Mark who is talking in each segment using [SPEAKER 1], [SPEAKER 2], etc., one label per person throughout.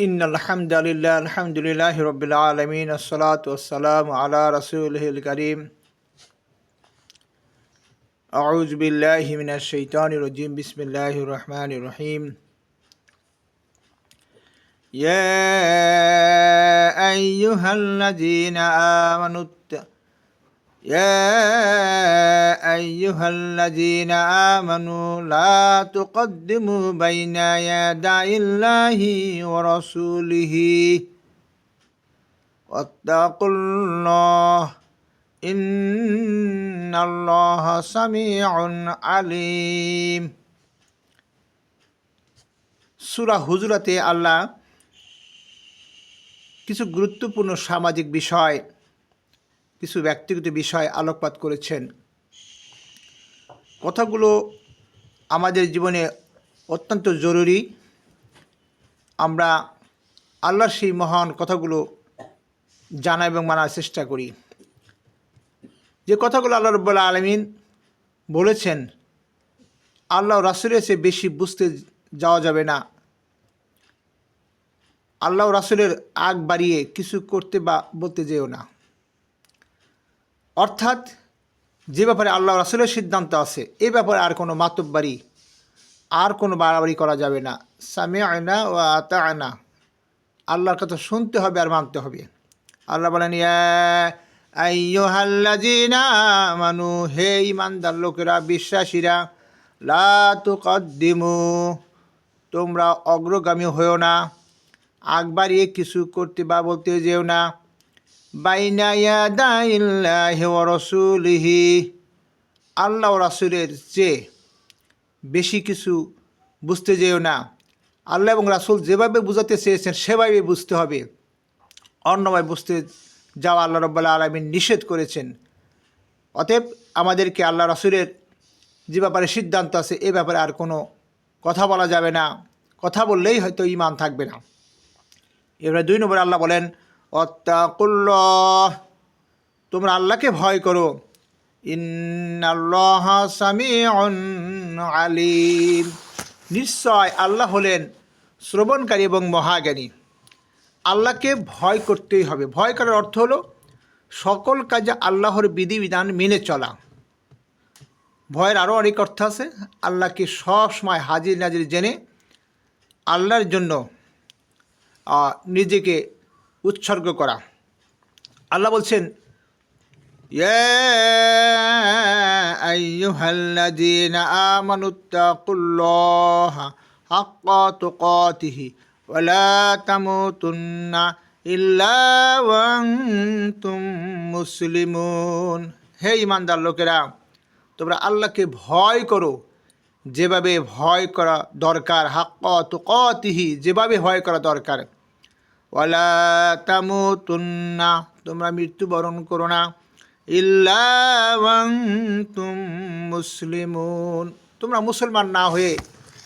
[SPEAKER 1] إن الحمد لله الحمد لله رب العالمين الصلاة والسلام على رسوله الكريم أعوذ بالله من الشيطان الرجيم بسم الله الرحمن الرحيم يا أيها الذين آمنوا ات- يا أيها الذين آمنوا لا تقدموا بين يدي الله ورسوله واتقوا الله إن الله سميع عليم সুরা হুজুরাতে আল্লাহ কিছু গুরুত্বপূর্ণ সামাজিক বিষয় কিছু ব্যক্তিগত বিষয় আলোকপাত করেছেন। কথাগুলো আমাদের জীবনে অত্যন্ত জরুরি। আমরা আল্লাহর সেই মহান কথাগুলো জানা এবং মানার চেষ্টা করি। যে কথাগুলো আল্লাহ রব্বুল্লা আলমিন বলেছেন, আল্লাহ রাসুলের সে বেশি বুঝতে যাওয়া যাবে না। আল্লাহ রাসুলের আগ বাড়িয়ে কিছু করতে বা বলতে যেও না। অর্থাৎ যে ব্যাপারে আল্লাহ রাসুলের সিদ্ধান্ত আছে, এ ব্যাপারে আর কোনো মাতব্বারি, আর কোনো বাড়াবাড়ি করা যাবে না। সামে আয়না ও আতা আয়না আল্লাহর কথা শুনতে হবে আর মানতে হবে। আল্লাহ বলেন মানু হে ইমানদার লোকেরা, বিশ্বাসীরা, লা তুকদ্দিমু, তোমরা অগ্রগামী হয়েও না, আগ বাড়িয়ে কিছু করতে বা বলতে যেও না। বাইনা ইয়াদাইল্লাহি আল্লাহ রাসূলের চেয়ে বেশি কিছু বুঝতে যেও না। আল্লাহ এবং রাসূল যেভাবে বুঝাতে চেয়েছেন, সেভাবে বুঝতে হবে। অন্যভাবে বুঝতে যাওয়া আল্লাহ রব্বাল্লা আলমিন নিষেধ করেছেন। অতএব আমাদেরকে আল্লাহ রাসূলের যে ব্যাপারে সিদ্ধান্ত আছে, এ ব্যাপারে আর কোনো কথা বলা যাবে না। কথা বললেই হয়তো ইমান থাকবে না। এবারে দুই নম্বরে আল্লাহ বলেন অত্যাকুল্লাহ তোমরা আল্লাহকে ভয় করো। ইন্নাল্লাহ সামিউন আলিম। নিশ্চয় আল্লাহ হলেন শ্রবণকারী এবং মহাজ্ঞানী। আল্লাহকে ভয় করতেই হবে। ভয় করার অর্থ হলো সকল কাজে আল্লাহর বিধিবিধান মেনে চলা। ভয়ের আরও অনেক অর্থ আছে। আল্লাহকে সব সময় হাজির নাজির জেনে আল্লাহর জন্য নিজেকে উৎসর্গ করা। আল্লাহ বলছেন মুসলিমুন। হে ইমানদার লোকেরা, তোমরা আল্লাহকে ভয় করো। যেভাবে ভয় করা দরকার, হাক্ক তুকতিহি, যেভাবে ভয় করা দরকার। ওয়ালা তামুতুন্না, তোমরা মৃত্যুবরণ করো না। তুম মুসলিমুন, তোমরা মুসলমান না হয়ে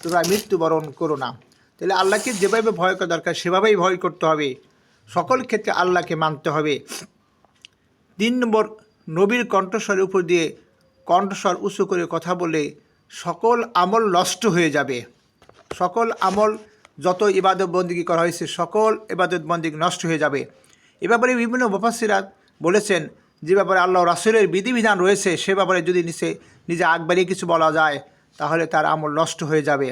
[SPEAKER 1] তোমরা মৃত্যুবরণ করো না। তাহলে আল্লাহকে যেভাবে ভয় করা দরকার, সেভাবেই ভয় করতে হবে। সকল ক্ষেত্রে আল্লাহকে মানতে হবে। তিন নম্বর নবীর কণ্ঠস্বরের উপর দিয়ে কণ্ঠস্বর উঁচু করে কথা বলে সকল আমল নষ্ট হয়ে যাবে। সকল আমল যত ইবাদত বন্দিগি করা হয়েছে, সকল ইবাদত বন্দিগি নষ্ট হয়ে যাবে। এ ব্যাপারে বিভিন্ন মুফাসিরাত বলেছেন, যে ব্যাপারে আল্লাহ রাসুলের বিধিবিধান রয়েছে, সে ব্যাপারে যদি নিচে, নিজে আগ বাড়িয়ে কিছু বলা যায়, তাহলে তার আমল নষ্ট হয়ে যাবে।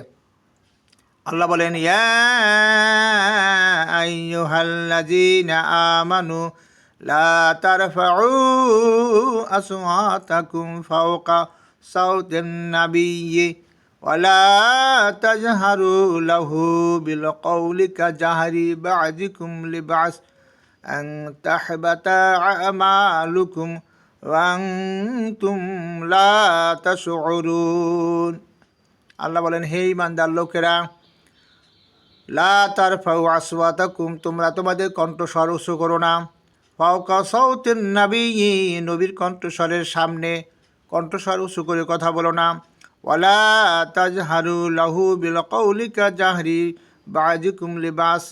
[SPEAKER 1] আল্লাহ বলেন, ইয়া আমানু লা ولا تجهروا له بالقول كجهر بعضكم لبعض أن تحبط أعمالكم وأنتم لا تشعرون আল্লাহ বলেন হে ইমানদার লোকেরা লা তার ফাউ আসওয়াতাকুম তোমরা তোমাদের কণ্ঠস্বর উঁচু করো না ফাউকা সৌতের নাবি নবীর কণ্ঠস্বরের সামনে কণ্ঠস্বর উঁচু করে কথা বলো না ওয়ালা তাজহারু লাহু বিল কৌলিকা জাহরি বাজিকুম লিবাস।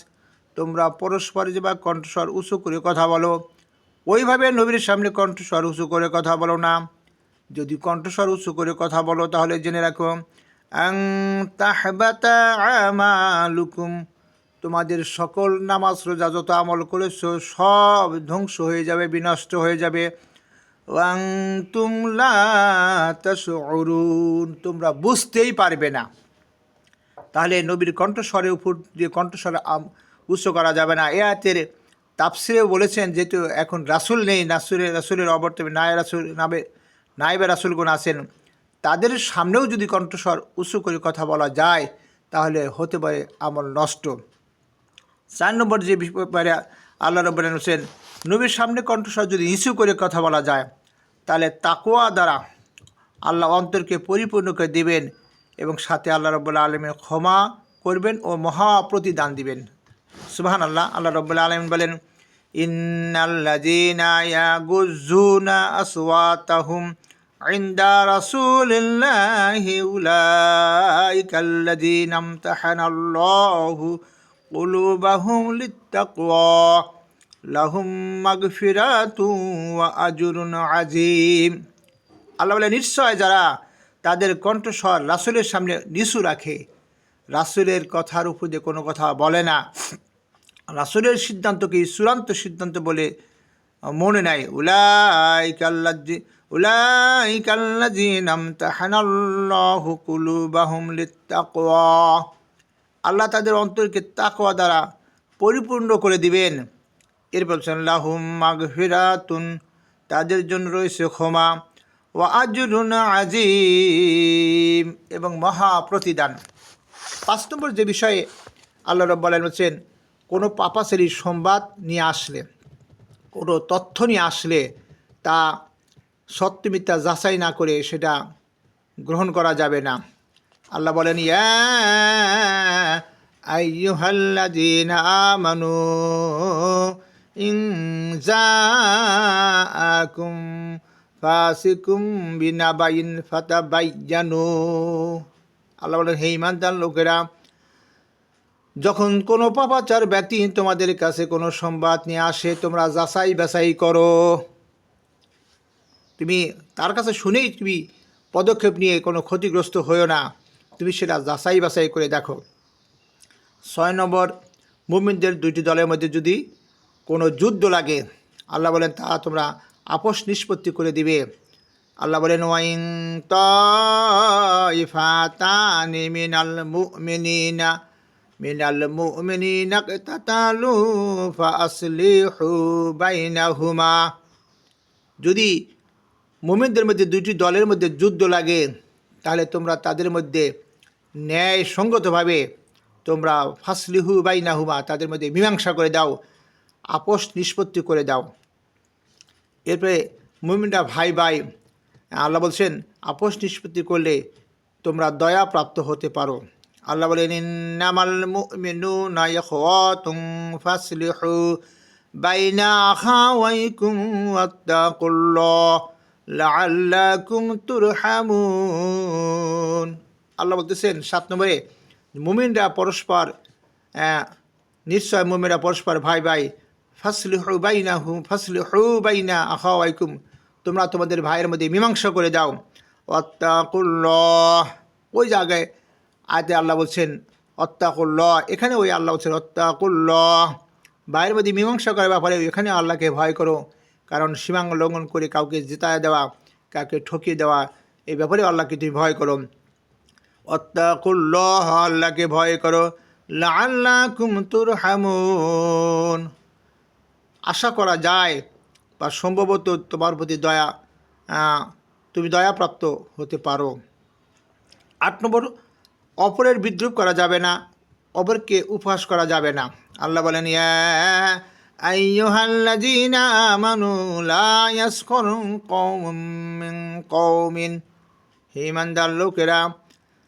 [SPEAKER 1] তোমরা পরস্পর যে বা কণ্ঠস্বর উঁচু করে কথা বলো, ওইভাবে নবীর সামনে কণ্ঠস্বর উঁচু করে কথা বলো না। যদি কণ্ঠস্বর উঁচু করে কথা বলো, তাহলে জেনে রাখো, আং আমালুকুম। তোমাদের সকল নামাজ, রোজা যত আমল করেছ, সব ধ্বংস হয়ে যাবে, বিনষ্ট হয়ে যাবে। তোমরা বুঝতেই পারবে না। তাহলে নবীর কণ্ঠস্বরের উপর দিয়ে কণ্ঠস্বর উচ্চ করা যাবে না। এ আয়াতের তাপসিরেও বলেছেন যেহেতু এখন রাসুল নেই রাসুলের রাসুলের অবর্তমে নায় রাসুল নামে নাইবে রাসুলগুন আছেন। তাদের সামনেও যদি কণ্ঠস্বর উচ্চ করে কথা বলা যায়, তাহলে হতে পারে আমল নষ্ট। চার নম্বর যে ব্যাপারে আল্লাহ রব্বান হোসেন নবীর সামনে কণ্ঠস্বর যদি নিচু করে কথা বলা যায় তাহলে তাকোয়া দ্বারা আল্লাহ অন্তরকে পরিপূর্ণ করে দেবেন এবং সাথে আল্লাহ রব্বুল্লা আলমের ক্ষমা করবেন ও মহা প্রতিদান দিবেন। সুবাহান আল্লাহ আল্লাহ রব্বুল্লা আলম বলেন আসওয়াতাহুম ইন্দা আল্লাহ বলে, নিশ্চয় যারা তাদের কণ্ঠস্বর রাসুলের সামনে নিচু রাখে, রাসুলের কথার উপরে কোনো কথা বলে না। রাসুলের সিদ্ধান্তকে চূড়ান্ত সিদ্ধান্ত বলে মনে নাই। উলাই কাল্লাজি উলাই কাল্লাজি নাম তাহানাল্লাহু আল্লাহ তাদের অন্তরকে তাকওয়া দ্বারা পরিপূর্ণ করে দিবেন। এর বলছেন, লাহুম মাগফিরাতুন তাদের জন্য রয়েছে ক্ষমা ও আজরুন আজিম এবং মহা প্রতিদান পাঁচ নম্বর যে বিষয়ে আল্লাহ রব বলেন হচ্ছেন কোনো পাপাসেরই সংবাদ নিয়ে আসলে, কোনো তথ্য নিয়ে আসলে তা সত্য মিথ্যা যাচাই না করে সেটা গ্রহণ করা যাবে না। আল্লাহ বলেন, ইয়া আইয়ুহাল্লাযীনা আমানু ইন জাআকুম ফাসিকুম বিনাবাইন ফাতাবাইয়ানু। আল্লাহ বলেন, হে ইমানদার লোকেরা, যখন কোনো পাপাচার ব্যক্তি তোমাদের কাছে কোনো সংবাদ নিয়ে আসে, তোমরা যাচাই বাছাই করো। তুমি তার কাছে শুনেই তুমি পদক্ষেপ নিয়ে কোনো ক্ষতিগ্রস্ত হয়েও না। তুমি সেটা যাচাই বাছাই করে দেখো। ছয় নম্বর, মুমিনদের দুইটি দলের মধ্যে যদি কোনো যুদ্ধ লাগে, আল্লাহ বলেন, তা তোমরা আপোষ নিষ্পত্তি করে দিবে। আল্লাহ বলেন, ওয়াইন তাইফাতানি মিনাল মুমিনিনা মিনাল মুমিনিনা তাতালু যদি মুমিনদের মধ্যে দুইটি দলের মধ্যে যুদ্ধ লাগে, তাহলে তোমরা তাদের মধ্যে ন্যায় সঙ্গতভাবে তোমরা ফাসলিহু বাইনাহুমা, তাদের মধ্যে মীমাংসা করে দাও। আপোষ নিষ্পত্তি করে দাও। এরপরে মুমিনরা ভাই ভাই, আল্লাহ বলছেন, আপোষ নিষ্পত্তি করলে তোমরা দয়া প্রাপ্ত হতে পারো। আল্লাহ তুরহামুন। আল্লাহ বলতেছেন, সাত নম্বরে, মুমিনরা পরস্পর নিশ্চয় মুমিনরা পরস্পর ভাই ভাই ফাসলিহু বাইনা হু ফাসলিহু বাইনা আখাওয়াইকুম। তোমরা তোমাদের ভাইয়ের মধ্যে মীমাংসা করে দাও। অত্তাকুল্লাহ ওই জায়গায় আয়তে আল্লাহ বলছেন অত্তাকুল্লাহ এখানে ওই আল্লাহ বলছেন অত্তাকুল্লাহ ভাইয়ের মধ্যে মীমাংসা করার ব্যাপারে এখানে আল্লাহকে ভয় করো। কারণ সীমাঙ্গ লঙ্ঘন করে কাউকে জেতায় দেওয়া, কাউকে ঠকিয়ে দেওয়া, এই ব্যাপারে আল্লাহকে তুমি ভয় করো। অত্তাকুল্লাহ আল্লাহকে ভয় করো। লাআল্লাকুম তুরহামুন। আশা করা যায় বা সম্ভবত তোমার প্রতি দয়া তুমি দয়াপ্রাপ্ত হতে পারো। আট নম্বর, অপরের বিদ্রুপ করা যাবে না, অপরকে উপহাস করা যাবে না। আল্লাহ বলেন, ইয়া আইয়ুহাল্লাযীনা আমানু মিন লোকেরা,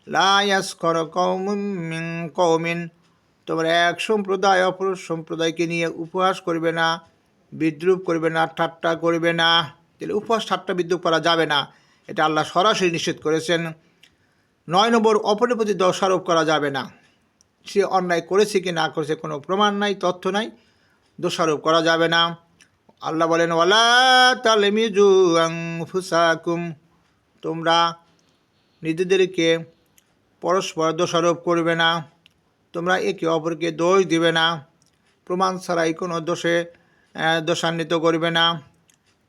[SPEAKER 1] লা ইয়াসখর কওমুম মিন কওমিন। তোমরা এক সম্প্রদায় অপর সম্প্রদায়কে নিয়ে উপহাস করবে না, বিদ্রুপ করবে না, ঠাট্টা করবে না। তাহলে উপহাস, ঠাট্টা, বিদ্রুপ করা যাবে না। এটা আল্লাহ সরাসরি নিষেধ করেছেন। নয় নম্বর, অপরের প্রতি দোষারোপ করা যাবে না। সে অন্যায় করেছে কি না করেছে কোনো প্রমাণ নাই, তথ্য নাই, দোষারোপ করা যাবে না। আল্লাহ বলেন, ওয়ালা তালেমিজু ফুসাকুম তোমরা নিজেদেরকে পরস্পর দোষারোপ করবে না। তোমরা একে অপরকে দোষ দিবে না। প্রমাণ ছাড়াই কোনো দোষে দোষান্বিত করবে না।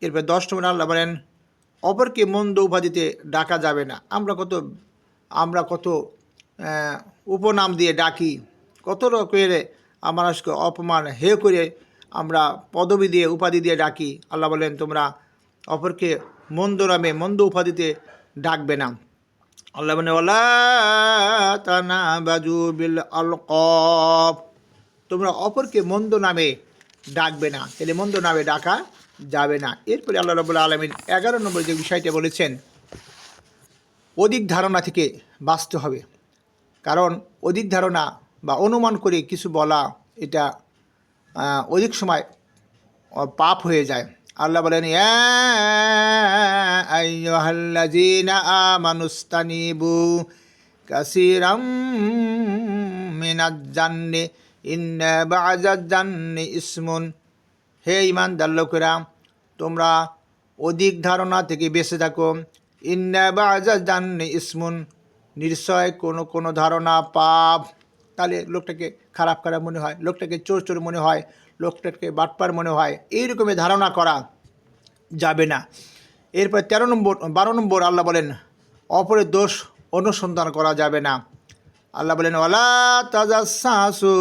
[SPEAKER 1] এরপর দশ নম্বর আল্লাহ বলেন, অপরকে মন্দ উপাধিতে ডাকা যাবে না। আমরা কত আমরা কত উপনাম দিয়ে ডাকি, কত রকমের মানুষকে অপমান হে করে আমরা পদবি দিয়ে, উপাধি দিয়ে ডাকি। আল্লাহ বলেন, তোমরা অপরকে মন্দ নামে, মন্দ উপাধিতে ডাকবে না। আল্লাহ মানে ওলা তানা বাজু বিল আলকব তোমরা অপরকে মন্দ নামে ডাকবে না। তাহলে মন্দ নামে ডাকা যাবে না। এরপরে আল্লাহ রবুল্লা আলমিন এগারো নম্বর যে বিষয়টা বলেছেন, অধিক ধারণা থেকে বাঁচতে হবে। কারণ অধিক ধারণা বা অনুমান করে কিছু বলা এটা অধিক সময় পাপ হয়ে যায়। আল্লাহ বলেন, "ইয়া আইয়ুহাল্লাযীনা আমানুস্তানিবু কাসীরাম মিনাজ ইসমুন। হে ইমানদার লোকেরা, তোমরা অধিক ধারণা থেকে বেঁচে থাকো। ইন্না ইসমুন, নিশ্চয় কোনো কোনো ধারণা পাপ। তাহলে লোকটাকে খারাপ খারাপ মনে হয়, লোকটাকে চোর চোর মনে হয়। লোকটাকে বাটপার মনে হয় এই রকমের ধারণা করা যাবে না। এরপর তেরো নম্বর, বারো নম্বর আল্লাহ বলেন, অপরের দোষ অনুসন্ধান করা যাবে না। আল্লাহ বলেন ওলা তাজা সাহসু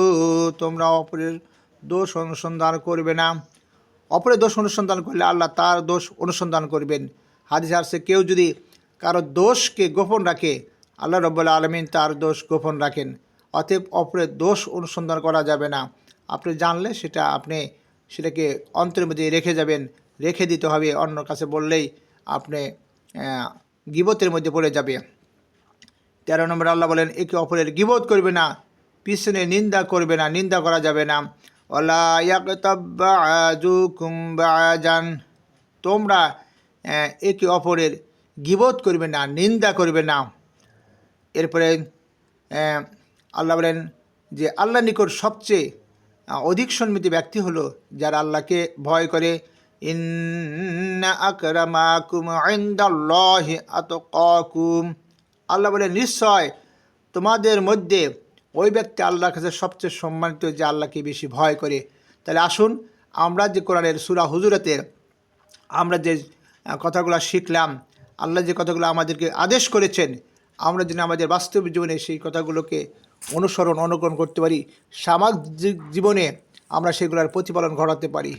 [SPEAKER 1] তোমরা অপরের দোষ অনুসন্ধান করবে না। অপরের দোষ অনুসন্ধান করলে আল্লাহ তার দোষ অনুসন্ধান করবেন। হাদিস আসছে, কেউ যদি কারও দোষকে গোপন রাখে, আল্লাহ রব্বুল্লা আলমিন তার দোষ গোপন রাখেন। অতএব অপরের দোষ অনুসন্ধান করা যাবে না। আপনি জানলে সেটা আপনি সেটাকে অন্তরের মধ্যে রেখে যাবেন, রেখে দিতে হবে। অন্য কাছে বললেই আপনি গিবতের মধ্যে পড়ে যাবে। তেরো নম্বর আল্লাহ বলেন, একে অপরের গিবোধ করবে না, পিছনে নিন্দা করবে না, নিন্দা করা যাবে না। ইয়াকতাবাজুকুমবাজান তোমরা একে অপরের গিবোধ করবে না, নিন্দা করবে না। এরপরে আল্লাহ বলেন যে আল্লাহ নিকট সবচেয়ে অধিক সম্মিত ব্যক্তি হলো যারা আল্লাহকে ভয় করে। আল্লাহ বলে, নিশ্চয় তোমাদের মধ্যে ওই ব্যক্তি আল্লাহর কাছে সবচেয়ে সম্মানিত যে আল্লাহকে বেশি ভয় করে। তাহলে আসুন, আমরা যে কোরআনের সুরা হুজুরাতের আমরা যে কথাগুলো শিখলাম, আল্লাহ যে কথাগুলো আমাদেরকে আদেশ করেছেন, আমরা যেন আমাদের বাস্তব জীবনে সেই কথাগুলোকে অনুসরণ অনুকরণ করতে পারি। সামাজিক জীবনে আমরা সেগুলোর প্রতিপালন ঘটাতে পারি।